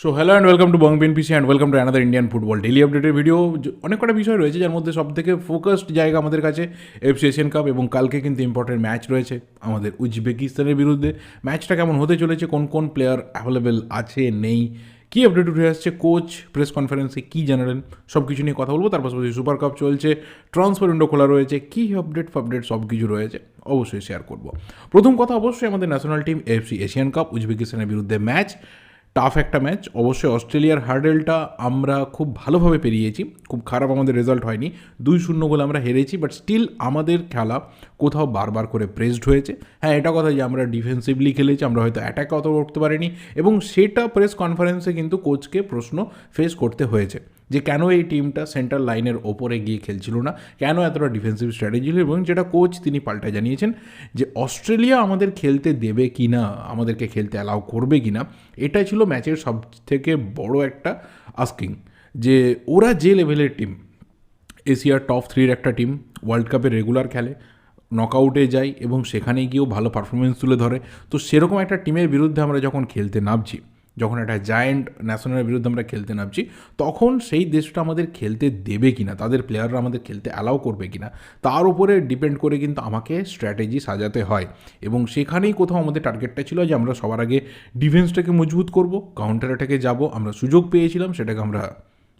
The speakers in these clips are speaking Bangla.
So hello and welcome to Bong PC and welcome to another Indian football daily আপডেটের ভিডিও অনেক কটা বিষয় রয়েছে যার মধ্যে সব থেকে ফোকাসড জায়গা আমাদের কাছে এফসি এশিয়ান কাপ এবং কালকে কিন্তু ইম্পর্টেন্ট ম্যাচ রয়েছে আমাদের উজবেকিস্তানের বিরুদ্ধে। ম্যাচটা কেমন হতে চলেছে? কোন কোন প্লেয়ার অ্যাভেলেবেল আছে, নেই? কী আপডেট উঠে আসছে? কোচ প্রেস কনফারেন্সে কী জানালেন? সব কিছু নিয়ে কথা বলব। তার পাশাপাশি সুপার কাপ চলছে ট্রান্সফার উইন্ডো খোলা রয়েছে, কী আপডেট ফাপডেট সব কিছু রয়েছে অবশ্যই শেয়ার করব। প্রথম কথা অবশ্যই আমাদের national team FC Asian cup উজবেকিস্তানের বিরুদ্ধে ম্যাচ টাফ একটা ম্যাচ অবশ্যই অস্ট্রেলিয়ার হার্ডেলটা আমরা খুব ভালোভাবে পেরিয়েছি। খুব খারাপ আমাদের রেজাল্ট হয়নি। দুই শূন্য গোলে আমরা হেরেছি বাট স্টিল আমাদের খেলা কোথাও বারবার করে প্রেসড হয়েছে। হ্যাঁ এটা কথা যে আমরা ডিফেন্সিভলি খেলেছি, আমরা হয়তো অ্যাটাক অত করতে পারিনি, এবং সেটা প্রেস কনফারেন্সে কিন্তু কোচকে প্রশ্ন ফেস করতে হয়েছে। যে কেন এই টিমটা সেন্টার লাইনের ওপরে গিয়ে খেলছিল না? কেন এতটা ডিফেন্সিভ স্ট্র্যাটেজি এবং যেটা কোচ তিনি পাল্টা জানিয়েছেন যে, অস্ট্রেলিয়া আমাদের খেলতে দেবে কি না আমাদেরকে খেলতে অ্যালাউ করবে কি না এটাই ছিল ম্যাচের সব থেকে বড় একটা আস্কিং যে, ওরা যে লেভেলের টিম এশিয়ার টপ থ্রির একটা টিম ওয়ার্ল্ড কাপে রেগুলার খেলে নকআউটে যায় এবং সেখানে গিয়েও ভালো পারফরমেন্স তুলে ধরে। তো সেরকম একটা টিমের বিরুদ্ধে আমরা যখন খেলতে নামছি যখন একটা জায়েন্ট ন্যাশনালের বিরুদ্ধে আমরা খেলতে নামছি, তখন সেই দেশটা আমাদের খেলতে দেবে কিনা, তাদের প্লেয়াররা আমাদের খেলতে অ্যালাউ করবে কি না তার উপরে ডিপেন্ড করে কিন্তু আমাকে স্ট্র্যাটেজি সাজাতে হয়। এবং সেখানেই কোথাও আমাদের টার্গেটটা ছিল যে আমরা সবার আগে ডিফেন্সটাকে মজবুত করব কাউন্টার অ্যাটাকে যাব, আমরা সুযোগ পেয়েছিলাম, সেটাকে আমরা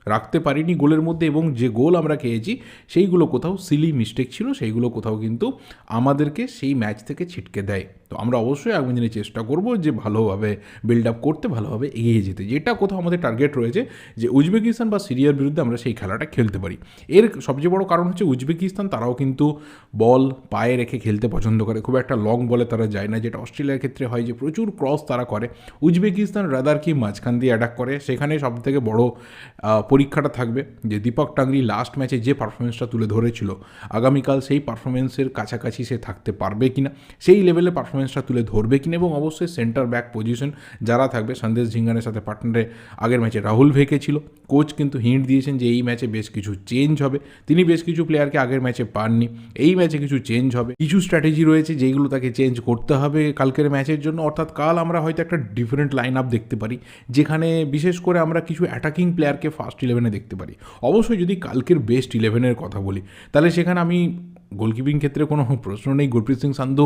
রাখতে পারিনি গোলের মধ্যে এবং যে গোল আমরা খেয়েছি, সেইগুলো কোথাও সিলি মিস্টেক ছিল, সেইগুলো কোথাও কিন্তু আমাদেরকে সেই ম্যাচ থেকে ছিটকে দেয়। তো আমরা অবশ্যই আগামী দিনে চেষ্টা করব যে ভালোভাবে বিল্ড আপ করতে, ভালোভাবে এগিয়ে যেতে। যেটা কোথাও আমাদের টার্গেট রয়েছে যে উজবেকিস্তান বা সিরিয়ার বিরুদ্ধে আমরা সেই খেলাটা খেলতে পারি। এর সবচেয়ে বড় কারণ হচ্ছে উজবেকিস্তান, তারাও কিন্তু বল পায়ে রেখে খেলতে পছন্দ করে। খুব একটা লং বলে তারা যায় না। যেটা অস্ট্রেলিয়ার ক্ষেত্রে হয় যে প্রচুর ক্রস তারা করে। উজবেকিস্তান রাদার কি মাঝখান দিয়ে অ্যাটাক করে? সেখানে সব থেকে বড় পরীক্ষাটা থাকবে যে দীপক টাংরি লাস্ট ম্যাচে যে পারফরমেন্সটা তুলে ধরেছিল, আগামীকাল সেই পারফরমেন্সের কাছাকাছি সে থাকতে পারবে কিনা? সেই লেভেলে পারফরমেন্সটা তুলে ধরবে কিনা এবং অবশ্যই সেন্টার ব্যাক পজিশন যারা থাকবে, সন্দেশ ঝিঙ্গানের সাথে পার্টনারে আগের ম্যাচে রাহুল ভেকে ছিল। কোচ কিন্তু হিন্ট দিয়েছেন যে এই ম্যাচে বেশ কিছু চেঞ্জ হবে। তিনি বেশ কিছু প্লেয়ারকে আগের ম্যাচে পাননি। এই ম্যাচে কিছু চেঞ্জ হবে। কিছু স্ট্র্যাটেজি রয়েছে যেইগুলো তাকে চেঞ্জ করতে হবে কালকের ম্যাচের জন্য। অর্থাৎ কাল আমরা হয়তো একটা ডিফারেন্ট লাইন আপ দেখতে পারি, যেখানে বিশেষ করে আমরা কিছু অ্যাটাকিং প্লেয়ারকে ফার্স্ট ইলেভেনে দেখতে পারি। অবশ্যই যদি কালকের বেস্ট ইলেভেনের কথা বলি, তাহলে সেখানে আমি গোলকিপিং ক্ষেত্রে কোনো প্রশ্ন নেই। গুরপ্রীত সিং সান্ধু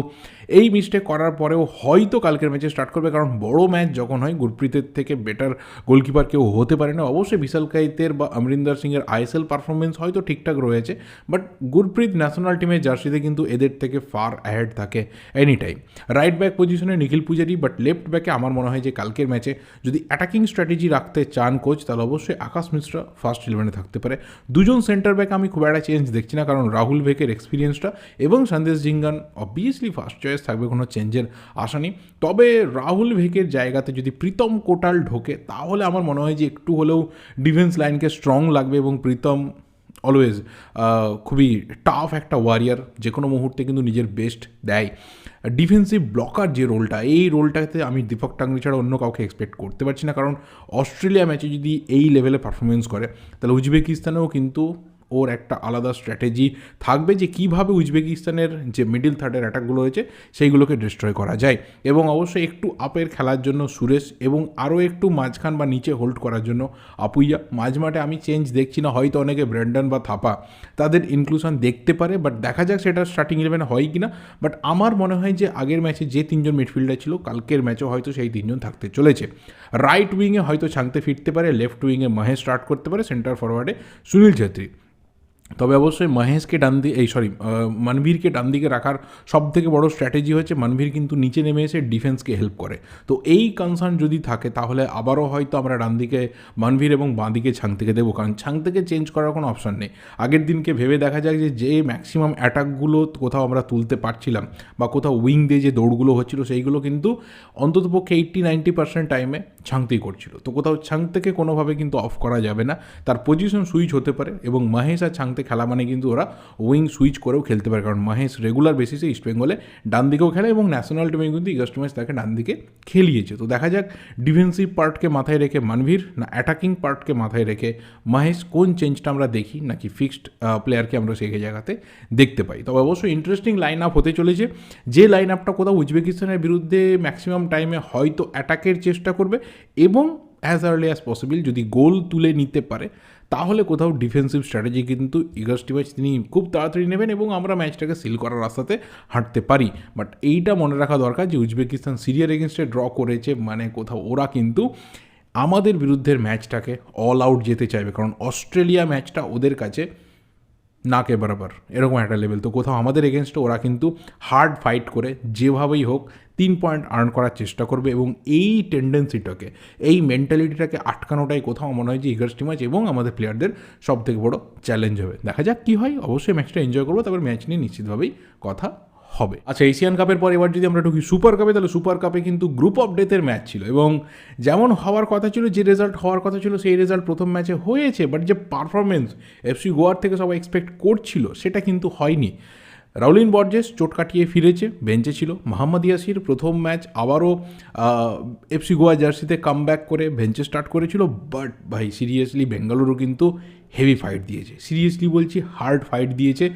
এই মিস্টেক করার পরেও হয়তো কালকের ম্যাচে স্টার্ট করবে, কারণ বড় ম্যাচ যখন হয়, গুরপ্রীতের থেকে বেটার গোলকিপার কেউ হতে পারে না। অবশ্যই বিশাল কাইতের বা অমরিন্দর সিংয়ের আইএসএল পারফরমেন্স হয়তো ঠিকঠাক রয়েছে বাট গুরপ্রীত ন্যাশনাল টিমের জার্সিতে কিন্তু এদের থেকে ফার অ্যাহেড থাকে এনি টাইম রাইট ব্যাক পজিশনে নিখিল পূজারি বাট লেফট ব্যাকে আমার মনে হয় যে কালকের ম্যাচে যদি অ্যাটাকিং স্ট্র্যাটেজি রাখতে চান কোচ তাহলে অবশ্যই আকাশ মিশ্রা ফার্স্ট ইলেভেনে থাকতে পারে। দুজন সেন্টার ব্যাক আমি খুব একটা চেঞ্জ দেখছি না, কারণ রাহুল ভেকের এক্সপিরিয়েন্সটা এবং Sandesh Jhingan obviously first choice থাকবে, কোনো চেঞ্জের আশা নেই। তবে রাহুল ভেকের জায়গাতে যদি প্রীতম কোটাল ঢোকে, তাহলে আমার মনে হয় যে একটু হলেও ডিফেন্স লাইনকে স্ট্রং লাগবে এবং প্রীতম অলওয়েজ খুবই টাফ একটা ওয়ারিয়ার যে কোনো মুহূর্তে কিন্তু নিজের বেস্ট দেয়। ডিফেন্সিভ ব্লকার যে রোলটা এই রোলটাতে আমি দীপক টাংরি ছাড়া অন্য কাউকে এক্সপেক্ট করতে পারছি না। কারণ অস্ট্রেলিয়া ম্যাচে যদি এই লেভেলে পারফরমেন্স করে, তাহলে উজবেকিস্তানেও কিন্তু ওর একটা আলাদা স্ট্র্যাটেজি থাকবে যে কীভাবে উজবেকিস্তানের যে মিডিল থার্ডের অ্যাটাকগুলো হয়েছে, সেইগুলোকে ডিস্ট্রয় করা যায়। এবং অবশ্যই একটু আপের খেলার জন্য সুরেশ এবং আরও একটু মাঝখান বা নিচে হোল্ড করার জন্য আপুইয়া। মাঝমাঠে আমি চেঞ্জ দেখছি না, হয়তো অনেকে ব্র্যান্ডন বা থাপা তাদের ইনক্লুশন দেখতে পারে বাট দেখা যাক সেটা স্টার্টিং ইলেভেনে হয় কি না বাট আমার মনে হয় যে আগের ম্যাচে যে তিনজন মিডফিল্ডার ছিল, কালকের ম্যাচেও হয়তো সেই তিনজন থাকতে চলেছে। রাইট উইংয়ে হয়তো ছাংতে ফিরতে পারে লেফট উইংয়ে মহেশ স্টার্ট করতে পারে সেন্টার ফরওয়ার্ডে সুনীল ছেত্রী। তবে অবশ্যই মহেশকে ডান দিয়ে এই সরি মানভীরকে ডান দিকে রাখার সব থেকে বড় স্ট্র্যাটেজি হচ্ছে মানভীর কিন্তু নিচে নেমে এসে ডিফেন্সকে হেল্প করে। তো এই কনসার্ন যদি থাকে, তাহলে আবারও হয়তো আমরা ডান দিকে মনভীর এবং বাঁ দিকে ছাং থেকে দেবো। কারণ ছাং থেকে চেঞ্জ করার কোনো অপশন নেই। আগের দিনকে ভেবে দেখা যায় যে যে ম্যাক্সিমাম অ্যাটাকগুলো কোথাও আমরা তুলতে পারছিলাম বা কোথাও উইং দিয়ে যে দৌড়গুলো হচ্ছিল, সেইগুলো কিন্তু অন্ততপক্ষে এইট্টি নাইনটি পার্সেন্ট টাইমে ছাংতেই করছিল। তো কোথাও ছাং থেকে কোনোভাবে কিন্তু অফ করা যাবে না। তার পজিশন সুইচ হতে পারে এবং মহেশ আর ছাংতে খেলা মানে কিন্তু ওরা উইং সুইচ করেও খেলতে পারে। কারণ মহেশ রেগুলার বেসিসে ইস্ট বেঙ্গলে ডান দিকেও খেলে এবং ন্যাশনাল টিমে কিন্তু ইগস্ট ম্যাচ তাকে ডান দিকে খেলিয়েছে। তো দেখা যাক ডিফেন্সিভ পার্টকে মাথায় রেখে মানভীর না অ্যাটাকিং পার্টকে মাথায় রেখে মহেশ কোন চেঞ্জটা আমরা দেখি নাকি ফিক্সড প্লেয়ারকে আমরা সেই জায়গাতে দেখতে পাই। তবে অবশ্যই ইন্টারেস্টিং লাইন আপ হতে চলেছে। যে লাইন আপটা কোথাও উজবেকিস্তানের বিরুদ্ধে ম্যাক্সিমাম টাইমে হয়তো অ্যাটাকের চেষ্টা করবে এবং অ্যাজ আর্লি অ্যাজ পসিবল যদি গোল তুলে নিতে পারে, তাহলে কোথাও ডিফেন্সিভ স্ট্র্যাটেজি কিন্তু ইগস্টি ম্যাচ তিনি খুব তাড়াতাড়ি নেবেন এবং আমরা ম্যাচটাকে সিল করার রাস্তাতে হাঁটতে পারি। বাট এইটা মনে রাখা দরকার যে উজবেকিস্তান সিরিয়ার এগেনস্টে ড্র করেছে মানে কোথাও ওরা কিন্তু আমাদের বিরুদ্ধের ম্যাচটাকে অল আউট যেতে চাইবে। কারণ অস্ট্রেলিয়া ম্যাচটা ওদের কাছে নাকে বরাবর। এরকম একটা লেভেল তো কোথাও আমাদের এগেনস্টে ওরা কিন্তু হার্ড ফাইট করে যেভাবেই হোক তিন পয়েন্ট আর্ন করার চেষ্টা করবে এবং এই টেন্ডেন্সিটাকে এই মেন্টালিটিটাকে আটকানোটাই কোথাও মনে হয় যে ইগার্স ম্যাচ এবং আমাদের প্লেয়ারদের সব থেকে বড়ো চ্যালেঞ্জ হবে। দেখা যাক কী হয়। অবশ্যই ম্যাচটা এনজয় করব, তারপর ম্যাচ নিয়ে নিশ্চিতভাবেই কথা হবে। আচ্ছা এশিয়ান কাপের পর এবার যদি আমরা ঢুকি সুপার কাপে, তাহলে সুপার কাপে কিন্তু গ্রুপ অফ ডেথের ম্যাচ ছিল এবং যেমন হওয়ার কথা ছিল, যে রেজাল্ট হওয়ার কথা ছিল, সেই রেজাল্ট প্রথম ম্যাচে হয়েছে। বাট যে পারফরমেন্স এফসি গোয়ার থেকে সবাই এক্সপেক্ট করছিল, সেটা কিন্তু হয়নি। রাউলিন বর্জেস চোট কাটিয়ে ফিরেছে বেঞ্চে ছিল। মোহাম্মদ ইয়াসির প্রথম ম্যাচ আবারও এফসি গোয়া জার্সিতে কাম করে বেঞ্চে স্টার্ট করেছিল। বাট ভাই সিরিয়াসলি বেঙ্গালুরু কিন্তু হেভি ফাইট দিয়েছে। সিরিয়াসলি বলছি হার্ড ফাইট দিয়েছে।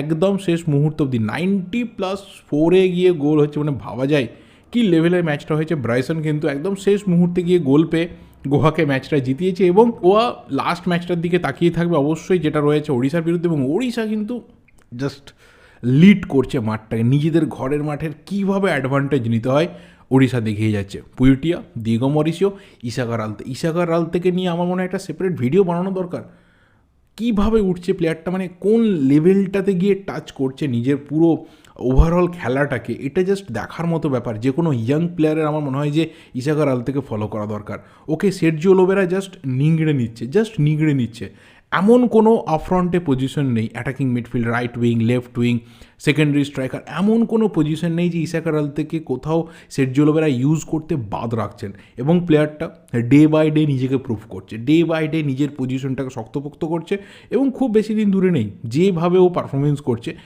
একদম শেষ মুহূর্ত অবধি নাইনটি প্লাস ফোরে গিয়ে গোল হচ্ছে মানে ভাবা যায় কী লেভেলের ম্যাচটা হয়েছে। ব্রাইসন কিন্তু একদম শেষ মুহূর্তে গিয়ে গোল পেয়ে গোয়াকে ম্যাচটা জিতিয়েছে এবং গোয়া লাস্ট ম্যাচটার দিকে তাকিয়ে থাকবে অবশ্যই যেটা রয়েছে ওড়িশার বিরুদ্ধে এবং ওড়িশা কিন্তু জাস্ট লিড করছে মাঠটাকে। নিজেদের ঘরের মাঠের কীভাবে অ্যাডভান্টেজ নিতে হয় ওড়িশা দেখিয়ে যাচ্ছে। পুইটিয়া দিগো মরিসিও ইশাকার আলতে ইশাকার আলতেকে নিয়ে আমার মনে হয় একটা সেপারেট ভিডিও বানানো দরকার। কীভাবে উঠছে প্লেয়ারটা মানে কোন লেভেলটাতে গিয়ে টাচ করছে নিজের পুরো ওভারঅল খেলাটাকে? এটা জাস্ট দেখার মতো ব্যাপার। যে কোনো ইয়াং প্লেয়ারের আমার মনে হয় যে ইশাকার আল থেকে ফলো করা দরকার। ওকে সেরজিও লোবেরা জাস্ট নিংড়ে নিচ্ছে জাস্ট নিংড়ে নিচ্ছে। এমন কোনো অফ্রন্টে পজিশন নেই attacking midfield right wing left wing secondary striker এমন কোনো পজিশন নেই যে ইসাকার আল থেকে কোথাও সেটজোলোবেরা ইউজ করতে বাদ রাখছেন এবং প্লেয়ারটা ডে বাই ডে নিজেকে প্রুভ করছে ডে বাই ডে নিজের পজিশনটাকে শক্তপোক্ত করছে এবং খুব বেশি দিন দূরে নেই, যেভাবে ও পারফরমেন্স করছে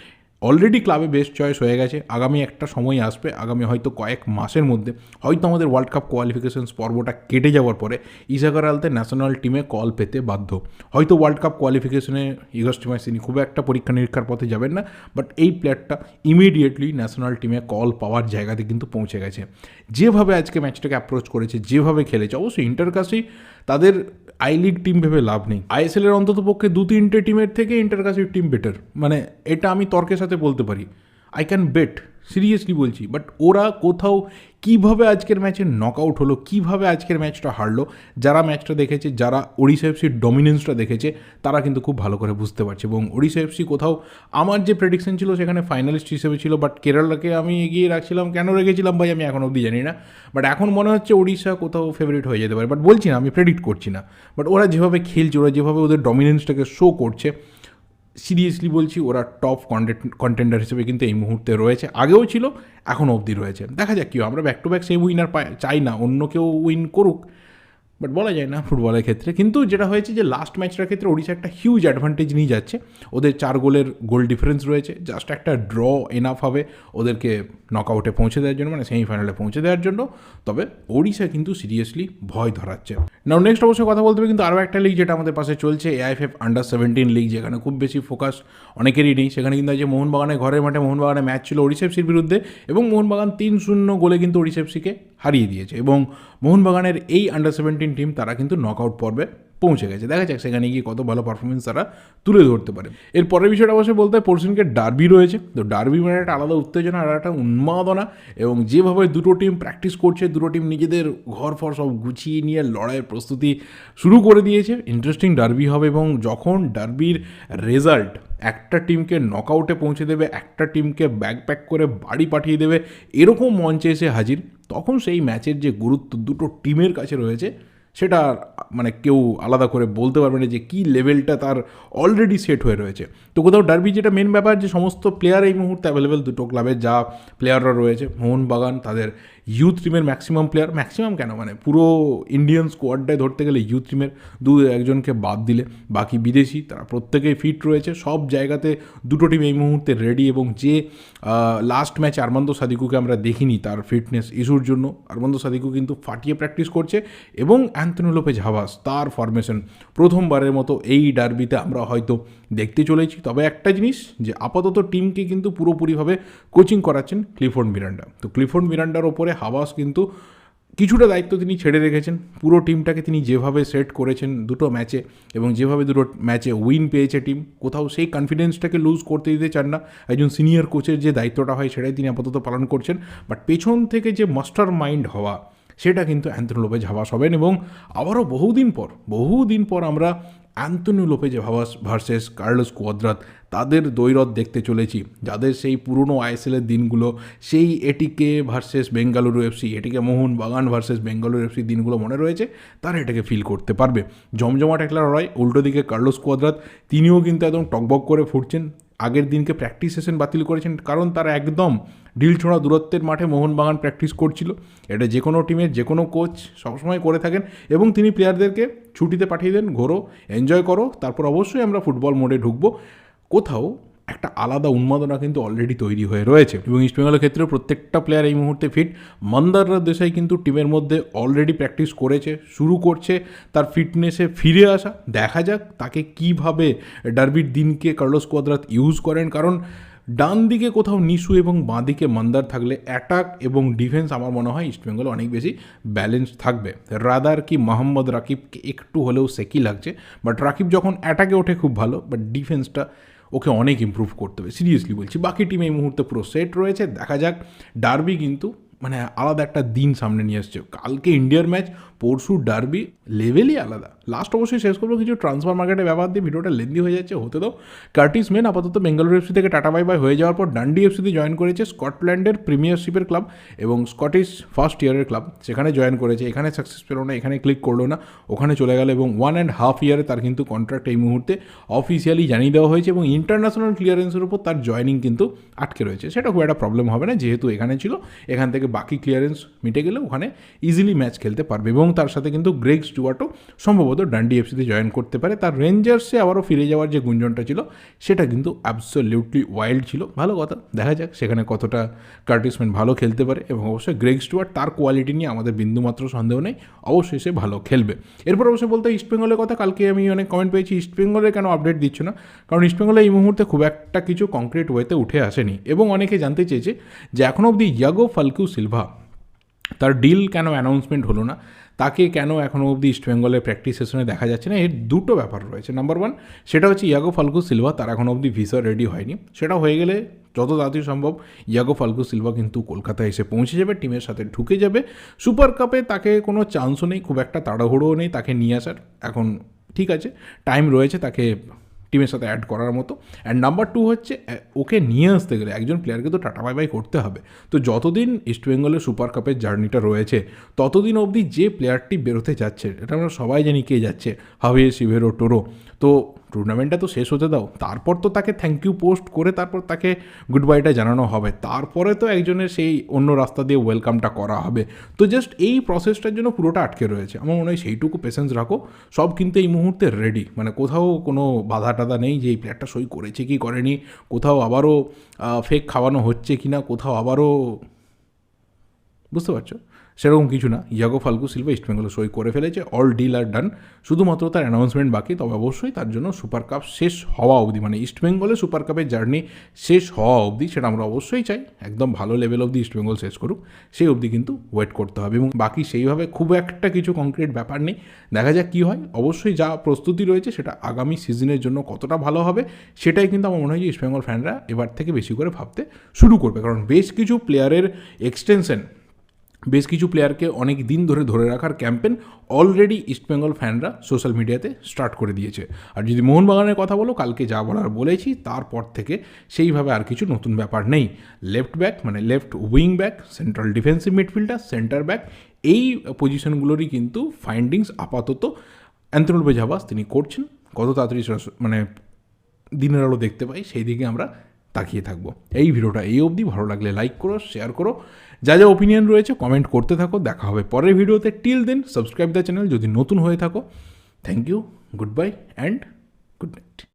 অলরেডি ক্লাবে বেস্ট চয়েস হয়ে গেছে। আগামী একটা সময় আসবে, আগামী হয়তো কয়েক মাসের মধ্যে। হয়তো আমাদের ওয়ার্ল্ড কাপ কোয়ালিফিকেশনস পর্বটা কেটে যাওয়ার পরে ইসাকার আলতে ন্যাশনাল টিমে কল পেতে বাধ্য। হয়তো ওয়ার্ল্ড কাপ কোয়ালিফিকেশনে ইগস্ট ম্যাচ তিনি খুব একটা পরীক্ষা নিরীক্ষার পথে যাবেন না বাট এই প্লেয়ারটা ইমিডিয়েটলি ন্যাশনাল টিমে কল পাওয়ার জায়গাতে কিন্তু পৌঁছে গেছে। যেভাবে আজকে ম্যাচটাকে অ্যাপ্রোচ করেছে, যেভাবে খেলেছে, অবশ্যই ইন্টার ইন্টারকাসি তাদের আই লিগ টিম ভেবে লাভ নেই। আইএসএল এর অন্তত পক্ষে দু তিনটে টিমের থেকে ইন্টার কাছে টিম বেটার মানে এটা আমি তর্কের সাথে বলতে পারি। আই ক্যান বেট সিরিয়াসলি বলছি বাট ওরা কোথাও কীভাবে আজকের ম্যাচে নক আউট হলো, কীভাবে আজকের ম্যাচটা হারলো, যারা ম্যাচটা দেখেছে, যারা ওড়িশা এফসির ডমিনেন্সটা দেখেছে, তারা কিন্তু খুব ভালো করে বুঝতে পারছে। এবং ওড়িশা এফসি কোথাও আমার যে প্রেডিকশন ছিল, সেখানে ফাইনালিস্ট হিসেবে ছিল বাট কেরালাকে আমি এগিয়ে রাখছিলাম, কেন রেখেছিলাম ভাই, আমি এখন অবধি জানি না। বাট এখন মনে হচ্ছে ওড়িশা কোথাও ফেভারিট হয়ে যেতে পারে। বাট বলছি না, আমি প্রেডিক্ট করছি না। বাট ওরা যেভাবে খেলছে, ওরা যেভাবে ওদের ডমিনেন্সটাকে শো করছে সিরিয়াসলি বলছি, ওরা টপ কন্টেন্ডার হিসেবে কিন্তু এই মুহূর্তে রয়েছে। আগেও ছিল এখনও অবধি রয়েছে। দেখা যাক কি আমরা ব্যাক টু ব্যাক সেই উইনার চাই না অন্য কেউ উইন করুক। বাট বলা যায় না ফুটবলের ক্ষেত্রে। কিন্তু যেটা হয়েছে যে লাস্ট ম্যাচটার ক্ষেত্রে ওড়িশা একটা হিউজ অ্যাডভান্টেজ নিয়ে যাচ্ছে। ওদের চার গোলের গোল ডিফারেন্স রয়েছে। জাস্ট একটা ড্র এনাফ হবে ওদেরকে নকআউটে পৌঁছে দেওয়ার জন্য মানে সেমিফাইনালে পৌঁছে দেওয়ার জন্য। তবে ওড়িশা কিন্তু সিরিয়াসলি ভয় ধরাচ্ছে। নাও নেক্সট অবশ্যই কথা বলতে হবে, কিন্তু আরও একটা লিগ যেটা আমাদের পাশে চলছে এআইএফএফ আন্ডার সেভেন্টিন লিগ যেখানে খুব বেশি ফোকাস অনেকেরই নেই। সেখানে কিন্তু আজকে মোহনবাগানের ঘরের মাঠে মোহনবাগানে ম্যাচ ছিল ওড়িশাফসির বিরুদ্ধে এবং মোহনবাগান তিন শূন্য গোলে কিন্তু ওড়িশাফসিকে হারিয়ে দিয়েছে। এবং মোহনবাগানের এই আন্ডার সেভেন্টিন টিম তারা কিন্তু নক আউট পর্বে পৌঁছে গেছে। দেখা যাক সেখানে গিয়ে কত ভালো পারফরমেন্স তারা তুলে ধরতে পারে। এর পরের বিষয়টা অবশ্যই বলতে হয়, পরশুদিনকে ডার্বি রয়েছে। তো ডার্বি মানে একটা আলাদা উত্তেজনা আর একটা উন্মাদনা এবং যেভাবে দুটো টিম প্র্যাকটিস করছে, দুটো টিম নিজেদের ঘর ফর সব গুছিয়ে নিয়ে লড়াইয়ের প্রস্তুতি শুরু করে দিয়েছে। ইন্টারেস্টিং ডার্বি হবে এবং যখন ডার্বির রেজাল্ট একটা টিমকে নকআউটে পৌঁছে দেবে, একটা টিমকে ব্যাক প্যাক করে বাড়ি পাঠিয়ে দেবে, এরকম মঞ্চে এসে হাজির, তখন সেই ম্যাচের যে গুরুত্ব দুটো টিমের কাছে রয়েছে সেটা মানে কেউ আলাদা করে বলতে পারবে না যে কী লেভেলটা তার অলরেডি সেট হয়ে রয়েছে। তো কোথাও ডার্বি যেটা মেন ব্যাপার যে সমস্ত প্লেয়ার এই মুহূর্তে অ্যাভেলেবেল দুটো ক্লাবের যা প্লেয়াররা রয়েছে, মোহনবাগান তাদের ইউথ টিমের ম্যাক্সিমাম প্লেয়ার ম্যাক্সিমাম কেন? মানে পুরো ইন্ডিয়ান স্কোয়াডটায় ধরতে গেলে ইউথ টিমের দু একজনকে বাদ দিলে, বাকি বিদেশি তারা প্রত্যেকেই ফিট রয়েছে, সব জায়গাতে দুটো টিম এই মুহূর্তে রেডি এবং যে লাস্ট ম্যাচ আরমান্দ সাদিকুকে আমরা দেখিনি তার ফিটনেস ইস্যুর জন্য, আরমান্দ সাদিকু কিন্তু ফাটিয়ে প্র্যাকটিস করছে এবং অ্যান্থনি লোপেজ তার ফরমেশন প্রথমবারের মতো এই ডার্বিতে আমরা হয়তো দেখতে চলেছি। তবে একটা জিনিস যে আপাতত টিমকে কিন্তু পুরোপুরিভাবে কোচিং করাচ্ছেন ক্লিফোর্ড মিরান্ডা। তো ক্লিফোর্ড মিরান্ডার ওপরে হাওয়াস কিন্তু কিছুটা দায়িত্ব তিনি ছেড়ে রেখেছেন। পুরো টিমটাকে তিনি যেভাবে সেট করেছেন দুটো ম্যাচে এবং যেভাবে দুটো ম্যাচে উইন পেয়েছে টিম, কোথাও সেই কনফিডেন্সটাকে লুজ করতে দিতে চান না। একজন সিনিয়র কোচের যে দায়িত্বটা হয় সেটাই তিনি আপাতত পালন করছেন। বাট পেছন থেকে যে মাস্টার মাইন্ড হওয়া, সেটা কিন্তু অ্যান্থনি লোপেজ হাবাস হবেন এবং আবারও বহুদিন পর বহুদিন পর আমরা Anthony Lopez Habas versus Carlos Cuadrat তাদের দৈরথ দেখতে চলেছি। যাদের সেই পুরনো আইএসএলের দিনগুলো, সেই এটিকে ভার্সেস বেঙ্গালুরু এফসি এটিকে মোহন বাগান ভার্সেস বেঙ্গালুরু এফসি দিনগুলো মনে রয়েছে, তারা এটাকে ফিল করতে পারবে। জমজমাট একলা লড়াই, উল্টো দিকে কার্লোস কোয়াদ্রাত, তিনিও কিন্তু একদম টকবক করে ফুটছেন। আগের দিনকে প্র্যাকটিস সেশন বাতিল করেছেন, কারণ তারা একদম ঢিল ছোঁড়া দূরত্বের মাঠে মোহনবাগান প্র্যাকটিস করছিল। এটা যে কোনো টিমের যে কোনো কোচ সবসময় করে থাকেন এবং তিনি প্লেয়ারদেরকে ছুটিতে পাঠিয়ে দেন, ঘোরো এনজয় করো, তারপর অবশ্যই আমরা ফুটবল মোডে ঢুকবো। কোথাও একটা আলাদা উন্মাদনা কিন্তু অলরেডি তৈরি হয়ে রয়েছে এবং ইস্টবেঙ্গলের ক্ষেত্রে প্রত্যেকটা প্লেয়ার এই মুহূর্তে ফিট মন্দার দেশাই কিন্তু টিমের মধ্যে অলরেডি প্র্যাকটিস করেছে, শুরু করছে, তার ফিটনেসে ফিরে আসা। দেখা যাক তাকে কীভাবে ডার্বির দিনকে কার্লোস কোয়াদ্রাত ইউজ করেন, কারণ ডান দিকে কোথাও নিশু এবং বাঁ দিকে মন্দার থাকলে অ্যাটাক এবং ডিফেন্স আমার মনে হয় ইস্টবেঙ্গল অনেক বেশি ব্যালেন্স থাকবে। রাদার কি মোহাম্মদ রাকিবকে একটু হলেও সেকি লাগছে বাট রাকিব যখন অ্যাটাকে ওঠে খুব ভালো বাট ডিফেন্সটা ওকে অনেক ইমপ্রুভ করতে হবে সিরিয়াসলি বলছি। বাকি টিম এই মুহূর্তে পুরো সেট রয়েছে, দেখা যাক। ডার্বি কিন্তু মানে আলাদা একটা দিন সামনে নিয়ে আসছে। কালকে ইন্ডিয়ার ম্যাচ পরশু ডার্বি লেভেলই আলাদা। লাস্ট অবশ্যই শেষ করব, কিছু ট্রান্সফার মার্কেটের ব্যাপার দিয়ে ভিডিওটা লেন্দি হয়ে যাচ্ছে, হতে দাও। কার্টিস মেন আপাতত বেঙ্গালুরু এফসি থেকে টাটা বাই বাই হয়ে যাওয়ার পর ডান্ডি এফসিতে জয়েন করেছে স্কটল্যান্ডের প্রিমিয়ারশিপের ক্লাব এবং স্কটিশ ফার্স্ট ইয়ারের ক্লাব সেখানে জয়েন করেছে। এখানে সাকসেস পেল না, এখানে ক্লিক করল না, ওখানে চলে গেল এবং ওয়ান অ্যান্ড হাফ ইয়ারে তার কিন্তু কন্ট্রাক্ট এই মুহূর্তে অফিসিয়ালি জানিয়ে দেওয়া হয়েছে এবং ইন্টারন্যাশনাল ক্লিয়ারেন্সের উপর তার জয়নিং কিন্তু আটকে রয়েছে। সেটা খুব একটা প্রবলেম হবে না, যেহেতু এখানে ছিল, এখান থেকে বাকি ক্লিয়ারেন্স মিটে গেলে ওখানে ইজিলি ম্যাচ খেলতে পারবে এবং তার সাথে কিন্তু গ্রেগ স্টুয়ার্টও সম্ভবত ডান্ডি এফসিতে জয়েন করতে পারে। তার রেঞ্জার্সে আবারও ফিরে যাওয়ার যে গুঞ্জনটা ছিল, সেটা কিন্তু অ্যাবসোলিউটলি ওয়াইল্ড ছিল। ভালো কথা, দেখা যাক সেখানে কতটা কার্টিসম্যান ভালো খেলতে পারে এবং অবশ্যই গ্রেগ স্টুয়ার্ট তার কোয়ালিটি নিয়ে আমাদের বিন্দুমাত্র সন্দেহ নেই, অবশ্যই সে ভালো খেলবে। এরপর অবশ্যই বলতে ইস্টবেঙ্গলের কথা, কালকে আমি অনেক কমেন্ট পেয়েছি ইস্টবেঙ্গলে কেন আপডেট দিচ্ছ না? কারণ ইস্টবেঙ্গলে এই মুহূর্তে খুব একটা কিছু কংক্রিট ওয়েতে উঠে আসেনি এবং অনেকে জানতে চেয়েছে যে এখনও অবধি ইয়াগো ফালকু সিলভা তার ডিল কেন অ্যানাউন্সমেন্ট হলো না? তাকে কেন এখনও অবধি ইস্টবেঙ্গলের প্র্যাকটিস সেশনে দেখা যাচ্ছে না? এর দুটো ব্যাপার রয়েছে। নাম্বার ওয়ান সেটা হচ্ছে ইয়াগো ফালকু সিলভা তার এখনও অবধি ভিসা রেডি হয়নি। সেটা হয়ে গেলে যত তাড়াতাড়ি সম্ভব ইয়াগো ফালকু সিলভা কিন্তু কলকাতায় এসে পৌঁছে যাবে টিমের সাথে ঢুকে যাবে। সুপার কাপে তাকে কোনো চান্সও নেই, খুব একটা তাড়াহুড়োও নেই তাকে নিয়ে আসার। এখন ঠিক আছে টাইম রয়েছে তাকে টিমের সাথে অ্যাড করার মতো। অ্যান্ড নাম্বার টু হচ্ছে ওকে নিয়ে আসতে গেলে একজন প্লেয়ারকে তো টাটা বাই বাই করতে হবে। তো যতদিন ইস্টবেঙ্গলের সুপার কাপের জার্নিটা রয়েছে, ততদিন অবধি যে প্লেয়ারটি বেরোতে যাচ্ছে, এটা আমরা সবাই জানি কে যাচ্ছে হাভিয়ে সিভেরো টোরো তো টুর্নামেন্টটা তো শেষ হতে দাও। তারপর তো তাকে থ্যাংক ইউ পোস্ট করে তারপর তাকে গুড বাইটা জানানো হবে। তারপরে তো একজনের সেই অন্য রাস্তা দিয়ে ওয়েলকামটা করা হবে। তো জাস্ট এই প্রসেসটার জন্য পুরোটা আটকে রয়েছে। আমার মনে হয় সেইটুকু পেশেন্স রাখো। সব কিন্তু এই মুহূর্তে রেডি মানে কোথাও কোনো বাধা টাধা নেই যে এই প্লেয়ারটা সই করেছে কি করেনি, কোথাও আবারও ফেক খাওয়ানো হচ্ছে কি না কোথাও আবারও, বুঝতে পারছ? সেরকম কিছু না। ইয়াগো ফালকু সিলভা ইস্টবেঙ্গলে সই করে ফেলেছে অল ডিল আর ডান শুধুমাত্র তার অ্যানাউন্সমেন্ট বাকি, তবে অবশ্যই তার জন্য সুপার কাপ শেষ হওয়া অবধি মানে ইস্টবেঙ্গলে সুপার কাপের জার্নি শেষ হওয়া অবধি, সেটা আমরা অবশ্যই চাই। একদম ভালো লেভেল অবধি ইস্টবেঙ্গল শেষ করুক, সেই অবধি কিন্তু ওয়েট করতে হবে। এবং বাকি সেইভাবে খুব একটা কিছু কংক্রিট ব্যাপার নেই। দেখা যাক কী হয়। অবশ্যই যা প্রস্তুতি রয়েছে, সেটা আগামী সিজনের জন্য কতটা ভালো হবে, সেটাই কিন্তু আমার মনে হয় যে ইস্টবেঙ্গল ফ্যানরা এবার থেকে বেশি করে ভাবতে শুরু করবে। কারণ বেশ কিছু প্লেয়ারের এক্সটেনশন বেশ কিছু প্লেয়ারকে অনেক দিন ধরে ধরে রাখার ক্যাম্পেন অলরেডি ইস্টবেঙ্গল ফ্যানরা সোশ্যাল মিডিয়াতে স্টার্ট করে দিয়েছে। আর যদি মোহনবাগানের কথা বলো, কালকে যা বলার বলেছি, তারপর থেকে সেইভাবে আর কিছু নতুন ব্যাপার নেই। লেফট ব্যাক মানে left wing back central defensive midfielder centre back এই পজিশনগুলোরই কিন্তু ফাইন্ডিংস আপাতত অ্যান্থনুল বেজাবাস তিনি করছেন। কত তাড়াতাড়ি মানে দিনের আলো দেখতে পাই, সেই দিকে আমরা তাকিয়ে থাকব। এই ভিডিওটা এই অবধি। ভালো লাগলে লাইক করো শেয়ার করো। যা যা ওপিনিয়ন রয়েছে কমেন্ট করতে থাকো। দেখা হবে পরের ভিডিওতে। Till then subscribe the channel যদি নতুন হয়ে থাকো। Thank you good bye and good night